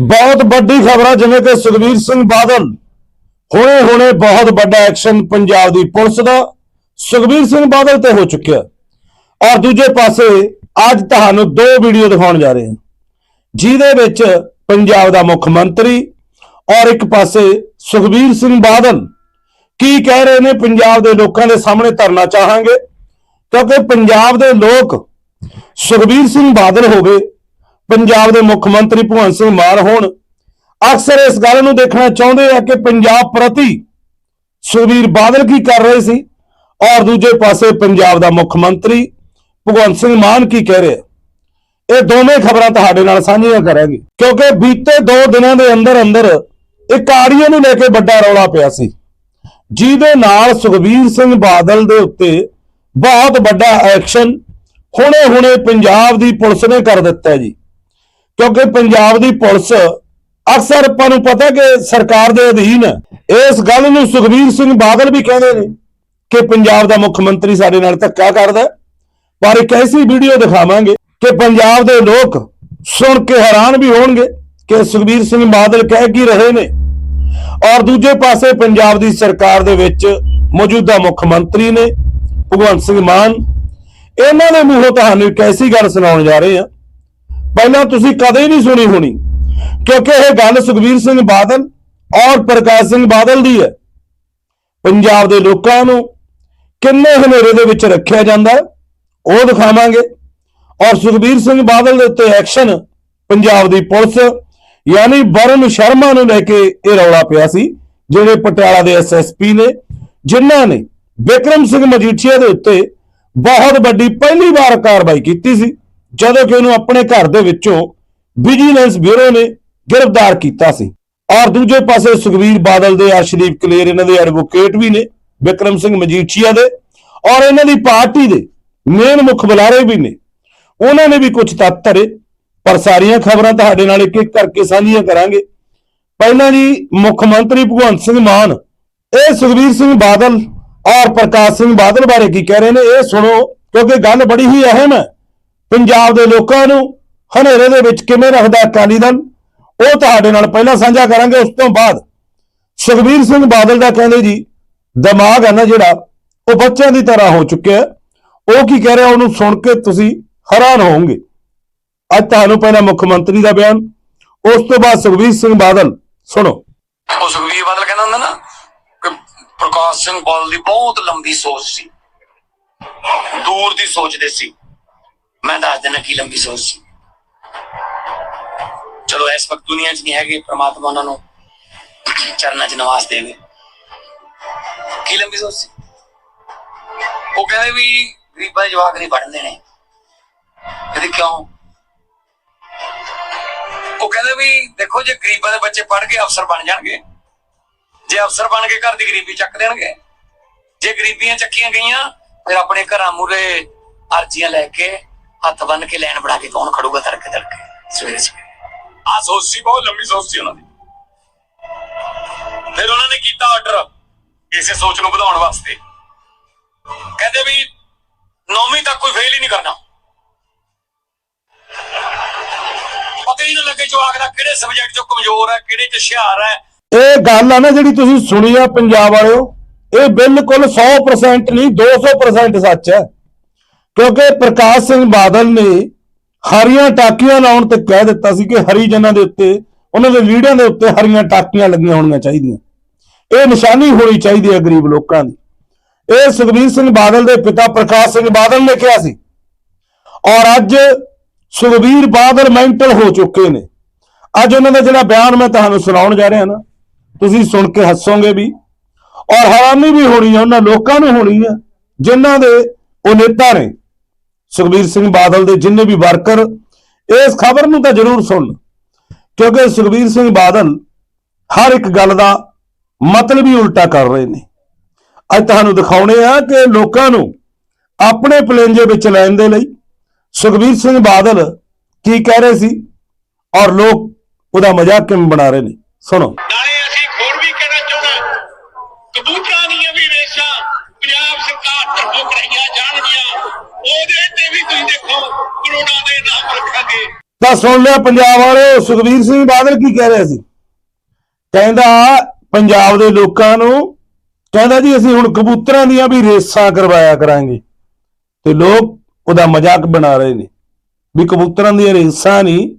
ਬਹੁਤ ਵੱਡੀ ਖਬਰ ਆ ਜਿਵੇਂ ਕਿ ਸੁਖਬੀਰ ਸਿੰਘ ਬਾਦਲ ਹੁਣੇ ਹੁਣੇ ਬਹੁਤ ਵੱਡਾ ਐਕਸ਼ਨ ਪੰਜਾਬ ਦੀ ਪੁਲਿਸ ਦਾ। ਸੁਖਬੀਰ ਸਿੰਘ ਬਾਦਲ ਤੇ ਹੋ ਚੁੱਕਿਆ। ਔਰ ਦੂਜੇ ਪਾਸੇ ਅੱਜ ਤੁਹਾਨੂੰ ਦੋ ਵੀਡੀਓ ਦਿਖਾਉਣ ਜਾ ਰਹੇ ਹਾਂ। ਜਿਹਦੇ ਵਿੱਚ ਪੰਜਾਬ ਦਾ ਮੁੱਖ ਮੰਤਰੀ ਔਰ ਇੱਕ ਪਾਸੇ ਸੁਖਬੀਰ ਸਿੰਘ ਬਾਦਲ ਕੀ ਕਹਿ ਰਹੇ ਨੇ ਪੰਜਾਬ ਦੇ ਲੋਕਾਂ ਦੇ ਸਾਹਮਣੇ ਧਰਨਾ ਚਾਹਾਂਗੇ। ਕਿਉਂਕਿ ਪੰਜਾਬ ਦੇ ਲੋਕ ਸੁਖਬੀਰ ਸਿੰਘ ਬਾਦਲ ਹੋਵੇ ਪੰਜਾਬ ਦੇ ਮੁੱਖ ਮੰਤਰੀ ਭਗਵੰਤ ਸਿੰਘ ਮਾਨ ਹੋਣ, ਅਕਸਰ ਇਸ ਗੱਲ ਨੂੰ ਦੇਖਣਾ ਚਾਹੁੰਦੇ ਆ ਕਿ ਪੰਜਾਬ ਪ੍ਰਤੀ ਸੁਖਬੀਰ ਬਾਦਲ ਕੀ ਕਰ ਰਹੇ ਸੀ ਔਰ ਦੂਜੇ ਪਾਸੇ ਪੰਜਾਬ ਦਾ ਮੁੱਖ ਮੰਤਰੀ ਭਗਵੰਤ ਸਿੰਘ ਮਾਨ ਕੀ ਕਹਿ ਰਿਹਾ ਇਹ ਦੋਵੇਂ ਖਬਰਾਂ ਤੁਹਾਡੇ ਨਾਲ ਸਾਂਝੀਆਂ ਕਰਾਂਗੇ, ਕਿਉਂਕਿ ਬੀਤੇ 2 ਦਿਨਾਂ ਦੇ ਅੰਦਰ ਅੰਦਰ ਇੱਕ ਆੜੀਏ ਨੂੰ ਲੈ ਕੇ ਵੱਡਾ ਰੌਲਾ ਪਿਆ ਸੀ, ਜਿਹਦੇ ਨਾਲ ਸੁਖਬੀਰ ਸਿੰਘ ਬਾਦਲ ਦੇ ਉੱਤੇ ਬਹੁਤ ਵੱਡਾ ਐਕਸ਼ਨ ਹੁਣੇ ਹੁਣੇ ਪੰਜਾਬ ਦੀ ਪੁਲਿਸ ਨੇ ਕਰ ਦਿੱਤਾ ਜੀ। ਕਿਉਂਕਿ ਪੰਜਾਬ ਦੀ ਪੁਲਿਸ ਅਕਸਰ ਆਪਾਂ ਨੂੰ ਪਤਾ ਕਿ ਸਰਕਾਰ ਦੇ ਅਧੀਨ ਹੈ। ਇਸ ਗੱਲ ਨੂੰ ਸੁਖਬੀਰ ਸਿੰਘ ਬਾਦਲ ਵੀ ਕਹਿੰਦੇ ਨੇ ਕਿ ਪੰਜਾਬ ਦਾ ਮੁੱਖ ਮੰਤਰੀ ਸਾਡੇ ਨਾਲ ਧੱਕਾ ਕਰਦਾ ਪਰ ਇੱਕ ਐਸੀ ਵੀਡੀਓ ਦਿਖਾਵਾਂਗੇ ਕਿ ਪੰਜਾਬ ਦੇ ਲੋਕ ਸੁਣ ਕੇ ਹੈਰਾਨ ਵੀ ਹੋਣਗੇ ਕਿ ਸੁਖਬੀਰ ਸਿੰਘ ਬਾਦਲ ਕਹਿ ਕੀ ਰਹੇ ਨੇ ਔਰ ਦੂਜੇ ਪਾਸੇ ਪੰਜਾਬ ਦੀ ਸਰਕਾਰ ਦੇ ਵਿੱਚ ਮੌਜੂਦਾ ਮੁੱਖ ਮੰਤਰੀ ਨੇ ਭਗਵੰਤ ਸਿੰਘ ਮਾਨ ਇਹਨਾਂ ਦੇ ਮੂੰਹੋਂ ਤੁਹਾਨੂੰ ਇੱਕ ਐਸੀ ਗੱਲ ਸੁਣਾਉਣ ਜਾ ਰਹੇ ਹਾਂ ਪਹਿਲਾਂ ਤੁਸੀਂ ਕਦੇ ਨਹੀਂ ਸੁਣੀ ਹੋਣੀ, ਕਿਉਂਕਿ ਇਹ ਗੱਲ ਸੁਖਬੀਰ ਸਿੰਘ ਬਾਦਲ ਔਰ ਪ੍ਰਕਾਸ਼ ਸਿੰਘ ਬਾਦਲ ਦੀ ਹੈ। ਪੰਜਾਬ ਦੇ ਲੋਕਾਂ ਨੂੰ ਕਿੰਨੇ ਹਨੇਰੇ ਦੇ ਵਿੱਚ ਰੱਖਿਆ ਜਾਂਦਾ ਉਹ ਦਿਖਾਵਾਂਗੇ। ਔਰ ਸੁਖਬੀਰ ਸਿੰਘ ਬਾਦਲ ਦੇ ਉੱਤੇ ਐਕਸ਼ਨ ਪੰਜਾਬ ਦੀ ਪੁਲਿਸ, ਯਾਨੀ ਵਰਨ ਸ਼ਰਮਾ ਨੂੰ ਲੈ ਕੇ ਇਹ ਰੌਲਾ ਪਿਆ ਸੀ, ਜਿਹੜੇ ਪਟਿਆਲਾ ਦੇ ਐਸਐਸਪੀ ਨੇ, ਜਿਨ੍ਹਾਂ ਨੇ ਵਿਕਰਮ ਸਿੰਘ ਮਜੀਠੀਆ ਦੇ ਉੱਤੇ ਬਹੁਤ ਵੱਡੀ ਪਹਿਲੀ ਵਾਰ ਕਾਰਵਾਈ ਕੀਤੀ ਸੀ। ਜਦੋਂ ਕਿ ਉਹਨੂੰ ਆਪਣੇ ਘਰ ਦੇ ਵਿੱਚੋਂ ਵਿਜੀਲੈਂਸ ਬਿਊਰੋ ਨੇ ਗ੍ਰਿਫਤਾਰ ਕੀਤਾ ਸੀ। ਔਰ ਦੂਜੇ ਪਾਸੇ ਸੁਖਬੀਰ ਬਾਦਲ ਦੇ ਅਰਸ਼ਦੀਪ ਕਲੇਰ, ਇਹਨਾਂ ਦੇ ਐਡਵੋਕੇਟ ਵੀ ਨੇ, ਵਿਕਰਮ ਸਿੰਘ ਮਜੀਠੀਆ ਦੇ। ਔਰ ਇਹਨਾਂ ਦੀ ਪਾਰਟੀ ਦੇ ਮੇਨ ਮੁੱਖ ਬੁਲਾਰੇ ਵੀ ਨੇ। ਉਹਨਾਂ ਨੇ ਵੀ ਕੁਝ ਤੱਤ ਧਰੇ, ਪਰ ਸਾਰੀਆਂ ਖਬਰਾਂ ਤੁਹਾਡੇ ਨਾਲ ਇੱਕ ਇੱਕ ਕਰਕੇ ਸਾਂਝੀਆਂ ਕਰਾਂਗੇ। ਪਹਿਲਾਂ ਜੀ, ਮੁੱਖ ਮੰਤਰੀ ਭਗਵੰਤ ਸਿੰਘ ਮਾਨ, ਇਹ ਸੁਖਬੀਰ ਸਿੰਘ ਬਾਦਲ ਔਰ ਪ੍ਰਕਾਸ਼ ਸਿੰਘ ਬਾਦਲ ਬਾਰੇ ਕੀ ਕਹਿ ਰਹੇ ਨੇ, ਇਹ ਸੁਣੋ, ਕਿਉਂਕਿ ਗੱਲ ਬੜੀ ਹੀ ਅਹਿਮ ਹੈ। ਪੰਜਾਬ ਦੇ ਲੋਕਾਂ ਨੂੰ ਹਨੇਰੇ ਦੇ ਵਿੱਚ ਕਿਵੇਂ ਰੱਖਦਾ ਅਕਾਲੀ ਦਲ? ਉਹ ਤੁਹਾਡੇ ਨਾਲ ਪਹਿਲਾਂ ਸਾਂਝਾ ਕਰਾਂਗੇ, ਉਸ ਤੋਂ ਬਾਅਦ ਸੁਖਬੀਰ ਸਿੰਘ ਬਾਦਲ ਦਾ ਕਹਿੰਦੇ ਜੀ, ਦਿਮਾਗ ਹੈ ਨਾ ਜਿਹੜਾ, ਉਹ ਬੱਚਿਆਂ ਦੀ ਤਰ੍ਹਾਂ ਹੋ ਚੁੱਕਿਆ ਉਹ ਕੀ ਕਹਿ ਰਿਹਾ, ਉਹਨੂੰ ਸੁਣ ਕੇ ਤੁਸੀਂ ਹੈਰਾਨ ਹੋਵੋਗੇ। ਅੱਜ ਤੁਹਾਨੂੰ ਪਹਿਲਾਂ ਮੁੱਖ ਮੰਤਰੀ ਦਾ ਬਿਆਨ, ਉਸ ਤੋਂ ਬਾਅਦ ਸੁਖਬੀਰ ਸਿੰਘ ਬਾਦਲ। ਸੁਣੋ। ਉਹ ਸੁਖਬੀਰ ਬਾਦਲ ਕਹਿੰਦਾ ਹੁੰਦਾ ਨਾ ਕਿ ਪ੍ਰਕਾਸ਼ ਸਿੰਘ ਬਾਦਲ ਦੀ ਬਹੁਤ ਲੰਬੀ ਸੋਚ ਸੀ। ਦੂਰ ਦੀ ਸੋਚਦੇ ਸੀ। ਮੈਂ ਦੱਸ ਦਿੰਦਾ ਕੀ ਲੰਬੀ ਸੋਚ ਸੀ। ਚਲੋ ਇਸ ਵਕਤ ਦੁਨੀਆ 'ਚ ਨਹੀਂ ਹੈਗੇ, ਪ੍ਰਮਾਤਮਾ ਉਹਨਾਂ ਨੂੰ ਚਰਨਾਂ 'ਚ ਨਿਵਾਸ ਦੇਵੇ। ਕੀ ਲੰਬੀ ਸੋਚ ਸੀ? ਉਹ ਕਹਿੰਦੇ ਵੀ ਗਰੀਬਾਂ ਦੇ ਜਵਾਕ ਨਹੀਂ ਪੜ੍ਹਦੇ ਨੇ। ਇਹਦੇ ਕਿਉਂ? ਉਹ ਕਹਿੰਦੇ ਵੀ ਦੇਖੋ, ਜੇ ਗਰੀਬਾਂ ਦੇ ਬੱਚੇ ਪੜ੍ਹ ਕੇ ਅਫਸਰ ਬਣ ਜਾਣਗੇ, ਜੇ ਅਫਸਰ ਬਣ ਕੇ ਘਰ ਦੀ ਗਰੀਬੀ ਚੱਕ ਦੇਣਗੇ, ਜੇ ਗਰੀਬੀਆਂ ਚੱਕੀਆਂ ਗਈਆਂ, ਫਿਰ ਆਪਣੇ ਘਰਾਂ ਮੂਰੇ ਅਰਜ਼ੀਆਂ ਲੈ ਕੇ ਹੱਥ ਬੰਨ ਕੇ ਲੈਣ ਬਣਾ ਕੇ ਕੌਣ ਖੜੂਗਾ ਤੜਕੇ ਤੜਕੇ ਸਵੇਰੇ ਸਵੇਰੇ। ਆ ਸੋਚ ਬਹੁਤ ਲੰਮੀ ਸੋਚ ਉਹਨਾਂ ਦੀ। ਫਿਰ ਉਹਨਾਂ ਨੇ ਕੀਤਾ ਆਰਡਰ ਇਸੇ ਸੋਚ ਨੂੰ ਵਧਾਉਣ ਵਾਸਤੇ। ਕਹਿੰਦੇ ਵੀ ਨੌਵੀਂ ਤੱਕ ਕੋਈ ਫੇਲ ਹੀ ਨਹੀਂ ਕਰਨਾ। ਪਤਾ ਹੀ ਨਾ ਲੱਗੇ ਜਵਾਕ ਦਾ ਕਿਹੜੇ ਸਬਜੈਕਟ 'ਚ ਕਮਜ਼ੋਰ ਹੈ ਕਿਹੜੇ 'ਚ ਹੁਸ਼ਿਆਰ ਹੈ। ਇਹ ਗੱਲ ਆ ਨਾ ਜਿਹੜੀ ਤੁਸੀਂ ਸੁਣੀ ਆ ਪੰਜਾਬ ਵਾਲਿਓ ਇਹ ਬਿਲਕੁਲ 100% ਨਹੀਂ 200% ਸੱਚ ਹੈ। ਕਿਉਂਕਿ ਪ੍ਰਕਾਸ਼ ਸਿੰਘ ਬਾਦਲ ਨੇ ਹਰੀਆਂ ਟਾਕੀਆਂ ਲਾਉਣ ਤੇ ਕਹਿ ਦਿੱਤਾ ਸੀ ਕਿ ਹਰੀ ਜਨਾਂ ਦੇ ਉੱਤੇ, ਉਹਨਾਂ ਦੇ ਲੀਡਰਾਂ ਦੇ ਉੱਤੇ ਹਰੀਆਂ ਟਾਕੀਆਂ ਲੱਗੀਆਂ ਹੋਣੀਆਂ ਚਾਹੀਦੀਆਂ। ਇਹ ਨਿਸ਼ਾਨੀ ਹੋਣੀ ਚਾਹੀਦੀ ਹੈ ਗਰੀਬ ਲੋਕਾਂ ਦੀ। ਇਹ ਸੁਖਬੀਰ ਸਿੰਘ ਬਾਦਲ ਦੇ ਪਿਤਾ ਪ੍ਰਕਾਸ਼ ਸਿੰਘ ਬਾਦਲ ਨੇ ਕਿਹਾ ਸੀ। ਔਰ ਅੱਜ ਸੁਖਬੀਰ ਬਾਦਲ ਮੈਂਟਲ ਹੋ ਚੁੱਕੇ ਨੇ। ਅੱਜ ਉਹਨਾਂ ਦਾ ਜਿਹੜਾ ਬਿਆਨ ਮੈਂ ਤੁਹਾਨੂੰ ਸੁਣਾਉਣ ਜਾ ਰਿਹਾ ਨਾ, ਤੁਸੀਂ ਸੁਣ ਕੇ ਹੱਸੋਗੇ ਵੀ। ਔਰ ਹੈਰਾਨੀ ਵੀ ਹੋਣੀ ਹੈ, ਉਹਨਾਂ ਲੋਕਾਂ ਨੂੰ ਹੋਣੀ ਹੈ, ਜਿਨ੍ਹਾਂ ਦੇ ਉਹ ਨੇਤਾ ਨੇ। ਸੁਖਬੀਰ ਸਿੰਘ ਬਾਦਲ ਦੇ ਜਿੰਨੇ ਵੀ ਵਰਕਰ, ਇਸ ਖਬਰ ਨੂੰ ਤਾਂ ਜ਼ਰੂਰ ਸੁਣਨ ਕਿਉਂਕਿ ਸੁਖਬੀਰ ਸਿੰਘ ਬਾਦਲ ਹਰ ਇੱਕ ਗੱਲ ਦਾ ਮਤਲਬ ਹੀ ਉਲਟਾ ਕਰ ਰਹੇ ਨੇ। ਅੱਜ ਤੁਹਾਨੂੰ ਦਿਖਾਉਣੇ ਆ ਕਿ ਲੋਕਾਂ ਨੂੰ ਆਪਣੇ ਪਲੇਂਜੇ ਵਿੱਚ ਲੈਣ ਦੇ ਲਈ ਸੁਖਬੀਰ ਸਿੰਘ ਬਾਦਲ ਕੀ ਕਹਿ ਰਹੇ ਸੀ ਔਰ ਲੋਕ ਉਹਦਾ ਮਜ਼ਾਕ ਕਿਵੇਂ ਬਣਾ ਰਹੇ ਨੇ। ਸੁਣੋ। ਨਾਲੇ ਅਸੀਂ ਹੋਰ ਵੀ ਕਹਿਣਾ ਚਾਹੁੰਦਾ, ਕਬੂਤਰਾਂ ਦੀਆਂ ਵੀ ਰੇਸ਼ਾਂ ਪੰਜਾਬ ਸਰਕਾਰ ਤਰਫੋਂ ਕਰਾਈਆਂ ਜਾਣਗੀਆਂ। ਉਹਦੇ ਤੇ ਵੀ ਤੁਸੀਂ ਦੇਖੋ, ਕਰੋੜਾਂ ਦੇ ਨਾਮ ਰੱਖਾਂਗੇ। ਤਾਂ ਸੁਣ ਲਿਆ ਪੰਜਾਬ ਵਾਲੇ, ਸੁਖਬੀਰ ਸਿੰਘ ਬਾਦਲ ਕੀ ਕਹਿ ਰਿਹਾ ਸੀ? ਕਹਿੰਦਾ, ਪੰਜਾਬ ਦੇ ਲੋਕਾਂ ਨੂੰ, ਕਹਿੰਦਾ ਜੀ, ਅਸੀਂ ਹੁਣ ਕਬੂਤਰਾਂ ਦੀਆਂ ਵੀ ਰੇਸਾਂ ਕਰਵਾਇਆ ਕਰਾਂਗੇ। ਤੇ ਲੋਕ ਉਹਦਾ ਮਜ਼ਾਕ ਬਣਾ ਰਹੇ ਨੇ। ਵੀ ਕਬੂਤਰਾਂ ਦੀਆਂ ਰੇਸਾਂ ਨਹੀਂ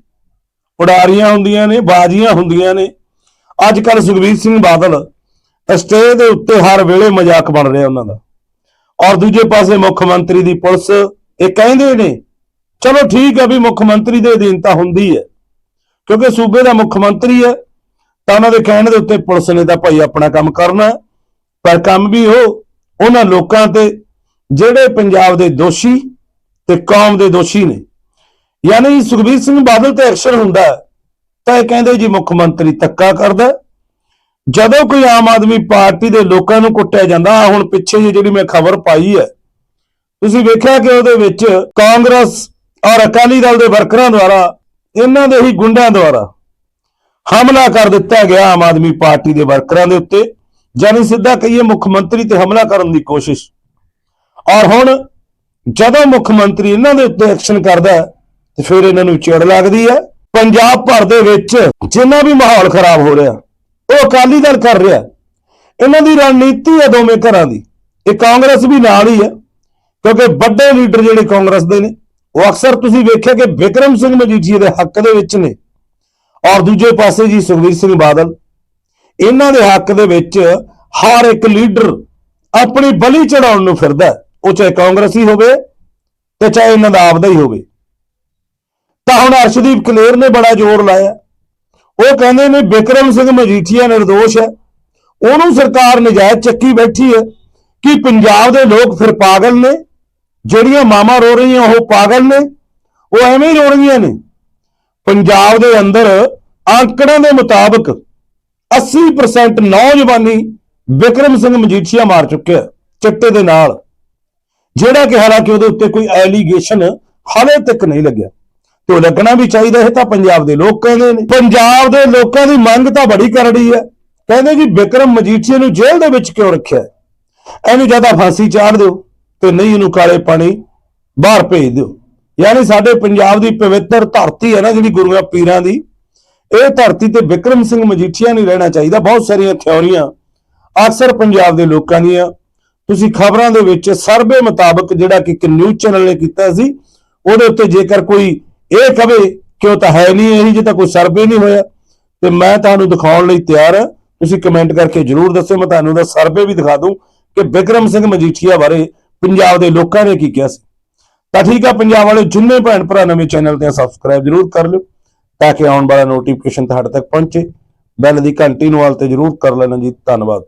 ਉਡਾਰੀਆਂ ਹੁੰਦੀਆਂ ਨੇ, ਬਾਜ਼ੀਆਂ ਹੁੰਦੀਆਂ ਨੇ। ਅੱਜ ਕੱਲ ਸੁਖਬੀਰ ਸਿੰਘ ਬਾਦਲ, ਸਟੇਜ ਦੇ ਉੱਤੇ ਹਰ ਵੇਲੇ ਮਜ਼ਾਕ ਬਣ ਰਿਹਾ ਉਹਨਾਂ ਦਾ। ਔਰ ਦੂਜੇ ਪਾਸੇ ਮੁੱਖ ਮੰਤਰੀ ਦੀ ਪੁਲਿਸ, ਇਹ ਕਹਿੰਦੇ ਨੇ, ਚਲੋ ਠੀਕ ਹੈ ਵੀ ਮੁੱਖ ਮੰਤਰੀ ਦੇ ਅਧੀਨ ਤਾਂ ਹੁੰਦੀ ਹੈ, ਕਿਉਂਕਿ ਸੂਬੇ ਦਾ ਮੁੱਖ ਮੰਤਰੀ ਹੈ, ਤਾਂ ਉਹਨਾਂ ਦੇ ਕਹਿਣ ਦੇ ਉੱਤੇ ਪੁਲਿਸ ਨੇ ਤਾਂ ਭਾਈ ਆਪਣਾ ਕੰਮ ਕਰਨਾ ਪਰ ਕੰਮ ਵੀ ਉਹ, ਉਹਨਾਂ ਲੋਕਾਂ ਤੇ, ਜਿਹੜੇ ਪੰਜਾਬ ਦੇ ਦੋਸ਼ੀ ਤੇ ਕੌਮ ਦੇ ਦੋਸ਼ੀ ਨੇ। ਯਾਨੀ ਸੁਖਬੀਰ ਸਿੰਘ ਬਾਦਲ ਤੇ ਐਕਸ਼ਨ ਹੁੰਦਾ ਤਾਂ ਇਹ ਕਹਿੰਦੇ ਜੀ ਮੁੱਖ ਮੰਤਰੀ ਧੱਕਾ ਕਰਦਾ ਜਦੋਂ ਕੋਈ ਆਮ ਆਦਮੀ ਪਾਰਟੀ ਦੇ ਲੋਕਾਂ ਨੂੰ ਕੁੱਟਿਆ ਜਾਂਦਾ, ਆਹ ਹੁਣ ਪਿੱਛੇ ਜਿਹੀ ਜਿਹੜੀ ਮੈਂ ਖਬਰ ਪਾਈ ਹੈ। ਤੁਸੀਂ ਵੇਖਿਆ ਕਿ ਉਹਦੇ ਵਿੱਚ ਕਾਂਗਰਸ ਔਰ ਅਕਾਲੀ ਦਲ ਦੇ ਵਰਕਰਾਂ ਦੁਆਰਾ, ਇਹਨਾਂ ਦੇ ਹੀ ਗੁੰਡਾਂ ਦੁਆਰਾ ਹਮਲਾ ਕਰ ਦਿੱਤਾ ਗਿਆ ਆਮ ਆਦਮੀ ਪਾਰਟੀ ਦੇ ਵਰਕਰਾਂ ਦੇ ਉੱਤੇ। ਜਾਨੀ ਸਿੱਧਾ ਕਹੀਏ ਮੁੱਖ ਮੰਤਰੀ ਤੇ ਹਮਲਾ ਕਰਨ ਦੀ ਕੋਸ਼ਿਸ਼। ਔਰ ਹੁਣ ਜਦੋਂ ਮੁੱਖ ਮੰਤਰੀ ਇਹਨਾਂ ਦੇ ਉੱਤੇ ਐਕਸ਼ਨ ਕਰਦਾ ਤੇ ਫਿਰ ਇਹਨਾਂ ਨੂੰ ਚਿੜ ਲੱਗਦੀ ਹੈ। ਪੰਜਾਬ ਭਰ ਦੇ ਵਿੱਚ ਜਿੰਨਾ ਵੀ ਮਾਹੌਲ ਖਰਾਬ ਹੋ ਰਿਹਾ ਉਹ ਅਕਾਲੀ ਦਲ ਕਰ ਰਿਹਾ। ਇਹਨਾਂ ਦੀ ਰਣਨੀਤੀ ਹੈ ਦੋਵੇਂ ਘਰਾਂ ਦੀ। ਇਹ ਕਾਂਗਰਸ ਵੀ ਨਾਲ ਹੀ ਹੈ, ਕਿਉਂਕਿ ਵੱਡੇ ਲੀਡਰ ਜਿਹੜੇ ਕਾਂਗਰਸ ਦੇ ਨੇ, ਉਹ ਅਕਸਰ ਤੁਸੀਂ ਵੇਖਿਆ ਕਿ ਵਿਕਰਮ ਸਿੰਘ ਮਜੀਠੀਆ ਦੇ ਹੱਕ ਦੇ ਵਿੱਚ ਨੇ ਔਰ ਦੂਜੇ ਪਾਸੇ ਜੀ ਸੁਖਬੀਰ ਸਿੰਘ ਬਾਦਲ। ਇਹਨਾਂ ਦੇ ਹੱਕ ਦੇ ਵਿੱਚ ਹਰ ਇੱਕ ਲੀਡਰ ਆਪਣੀ ਬਲੀ ਚੜਾਉਣ ਨੂੰ ਫਿਰਦਾ ਉਹ ਚਾਹੇ ਕਾਂਗਰਸੀ ਹੋਵੇ ਤੇ ਚਾਹੇ ਇਹਨਾਂ ਦਾ ਆਪਦਾ ਹੀ ਹੋਵੇ। ਤਾਂ ਹੁਣ ਅਰਸ਼ਦੀਪ ਕਲੇਰ ਨੇ ਬੜਾ ਜ਼ੋਰ ਲਾਇਆ। ਉਹ ਕਹਿੰਦੇ ਨੇ ਬਿਕਰਮ ਸਿੰਘ ਮਜੀਠੀਆ ਨਿਰਦੋਸ਼ ਹੈ। ਉਹਨੂੰ ਸਰਕਾਰ ਨਜਾਇਜ਼ ਚੱਕੀ ਬੈਠੀ ਹੈ ਕਿ ਪੰਜਾਬ ਦੇ ਲੋਕ ਫਿਰ ਪਾਗਲ ਨੇ, ਜਿਹੜੀਆਂ ਮਾਮਾ ਰੋ ਰਹੀਆਂ ਉਹ ਪਾਗਲ ਨੇ, ਉਹ ਐਵੇਂ ਹੀ ਰੋ ਰਹੀਆਂ ਨੇ। ਪੰਜਾਬ ਦੇ ਅੰਦਰ ਆંકੜਿਆਂ ਦੇ ਮੁਤਾਬਕ 80% ਨੌਜਵਾਨੀ ਵਿਕਰਮ ਸਿੰਘ ਮਜੀਠੀਆ ਮਾਰ ਚੁੱਕਿਆ ਚਿੱਟੇ ਦੇ ਨਾਲ। ਜਿਹੜਾ ਕਿ ਹਾਲਾਂਕਿ ਉਹਦੇ ਉੱਤੇ ਕੋਈ ਐਲੀਗੇਸ਼ਨ ਹਾਲੇ ਤੱਕ ਨਹੀਂ ਲੱਗਿਆ। ਤੇ ਲੱਗਣਾ ਵੀ ਚਾਹੀਦਾ, ਇਹ ਤਾਂ ਪੰਜਾਬ ਦੇ ਲੋਕ ਕਹਿੰਦੇ ਨੇ। ਪੰਜਾਬ ਦੇ ਲੋਕਾਂ ਦੀ ਮੰਗ ਤਾਂ ਬੜੀ ਕਰੜੀ ਹੈ। ਕਹਿੰਦੇ ਜੀ, ਵਿਕਰਮ ਮਜੀਠੀਆ ਨੂੰ ਜੇਲ੍ਹ ਦੇ ਵਿੱਚ ਕਿਉਂ ਰੱਖਿਆ? ਇਹਨੂੰ ਜ਼ਿਆਦਾ ਫਾਂਸੀ ਚਾੜ ਦਿਓ ਤੇ ਨਹੀਂ ਇਹਨੂੰ ਕਾਲੇ ਪਾਣੀ ਬਾਹਰ ਭੇਜ ਦਿਓ। ਯਾਨੀ ਸਾਡੇ ਪੰਜਾਬ ਦੀ ਪਵਿੱਤਰ ਧਰਤੀ ਹੈ ਨਾ, ਜਿਹੜੀ ਗੁਰੂਆਂ ਪੀਰਾਂ ਦੀ, ਇਹ ਧਰਤੀ ਤੇ ਵਿਕਰਮ ਸਿੰਘ ਮਜੀਠੀਆ ਨਹੀਂ ਰਹਿਣਾ ਚਾਹੀਦਾ। ਬਹੁਤ ਸਾਰੀਆਂ ਥਿਉਰੀਆਂ ਅਕਸਰ ਪੰਜਾਬ ਦੇ ਲੋਕਾਂ ਦੀਆਂ। ਤੁਸੀਂ ਖਬਰਾਂ ਦੇ ਵਿੱਚ ਸਰਵੇ ਮੁਤਾਬਕ ਜਿਹੜਾ ਕਿ ਇੱਕ ਨਿਊਜ਼ ਚੈਨਲ ਨੇ ਕੀਤਾ ਸੀ, ਉਹਦੇ ਉੱਤੇ ਜੇਕਰ ਕੋਈ ਇਹ ਕਵੇ ਕਿ ਉਹ ਤਾਂ ਹੈ ਨਹੀਂ, ਇਹ ਜੇ ਤਾਂ ਕੋਈ ਸਰਵੇ ਨਹੀਂ ਹੋਇਆ। ਤੇ ਮੈਂ ਤੁਹਾਨੂੰ ਦਿਖਾਉਣ ਲਈ ਤਿਆਰ ਹਾਂ। ਤੁਸੀਂ ਕਮੈਂਟ ਕਰਕੇ ਜਰੂਰ ਦੱਸਿਓ ਮੈਂ ਤੁਹਾਨੂੰ ਉਹਦਾ ਸਰਵੇ ਵੀ ਦਿਖਾ ਦੂੰ ਕਿ ਬਿਕਰਮ ਸਿੰਘ ਮਜੀਠੀਆ ਬਾਰੇ ਪੰਜਾਬ ਦੇ ਲੋਕਾਂ ਨੇ ਕੀ ਕਿਹਾ ਸੀ। ਤਾਂ ਠੀਕ ਆ, ਪੰਜਾਬ ਵਾਲੇ ਜਿੰਨੇ ਭੈਣ ਭਰਾ ਨਵੇਂ ਚੈਨਲ ਤੇ ਸਬਸਕ੍ਰਾਈਬ ਜਰੂਰ ਕਰ ਲਿਓ ਤਾਂ ਕਿ ਆਉਣ ਵਾਲਾ ਨੋਟੀਫਿਕੇਸ਼ਨ ਤੁਹਾਡੇ ਤੱਕ ਪਹੁੰਚੇ। ਬੈਲ ਦੀ ਘੰਟੀ ਨੂੰ ਵਾਲ ਤੇ ਜਰੂਰ ਕਰ ਲੈਣਾ ਜੀ। ਧੰਨਵਾਦ।